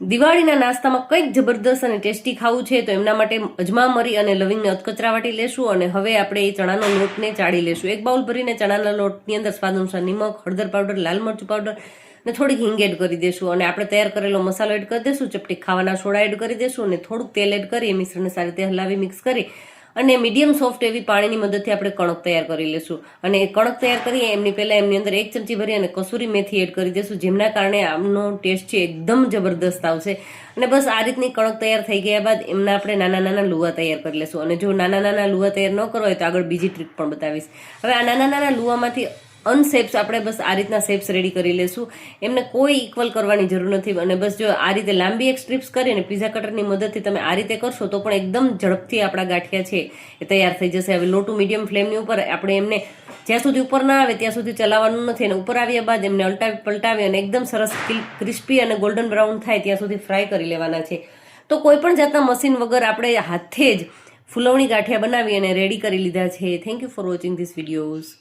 દિવાળીના નાસ્તામાં કંઈક જબરદસ્ત અને ટેસ્ટી ખાવું છે તો એમના માટે અજમા મરી અને લવિંગને અધકચરા વાટી લેશું અને હવે આપણે એ ચણાનો લોટને ચાળી લેશું. એક બાઉલ ભરીને ચણાના લોટની અંદર સ્વાદ અનુસાર નિમક, હળદર પાવડર, લાલ મરચું પાવડર અને થોડીક હિંગ એડ કરી દેશું અને આપણે તૈયાર કરેલો મસાલો એડ કરી દેશું, ચપટી ખાવાના સોડા એડ કરી દેશું અને થોડુંક તેલ એડ કરી એ મિશ્રણને સારી રીતે હલાવી મિક્સ કરી અને મીડિયમ સોફ્ટ એવી પાણીની મદદથી આપણે કણક તૈયાર કરી લેશું. અને એ કણક તૈયાર કરીએ, એમની પહેલાં એમની અંદર એક ચમચી ભરી અને કસૂરી મેથી એડ કરી દેશું, જેમના કારણે આમનો ટેસ્ટ છે એકદમ જબરદસ્ત આવશે. અને બસ આ રીતની કણક તૈયાર થઈ ગયા બાદ એમના આપણે નાના નાના લુવા તૈયાર કરી લેશું. અને જો નાના નાના લુવા તૈયાર ન કરો હોય તો આગળ બીજી ટ્રીક પણ બતાવીશ. હવે આ નાના નાના લુવામાંથી અનશેપ્સ આપણે બસ આ રીતના શેપ્સ રેડી કરી લેશું. એમને કોઈ ઇક્વલ કરવાની જરૂર નથી. અને બસ જો આ રીતે લાંબી એક સ્ટ્રીપ્સ કરીને પીઝા કટરની મદદથી તમે આ રીતે કરશો, તો પણ એકદમ ઝડપથી આપણા ગાંઠિયા છે એ તૈયાર થઈ જશે. હવે લોટુ મીડિયમ ફ્લેમની ઉપર આપણે એમને જ્યાં સુધી ઉપર ના આવે ત્યાં સુધી ચલાવવાનું નથી. અને ઉપર આવ્યા બાદ એમને અલટાવી પલટાવી અને એકદમ સરસ ક્રિસ્પી અને ગોલ્ડન બ્રાઉન થાય ત્યાં સુધી ફ્રાય કરી લેવાના છે. તો કોઈ પણ જાતના મશીન વગર આપણે હાથે જ ફૂલવણી ગાંઠિયા બનાવી અને રેડી કરી લીધા છે. Thank you for watching this videos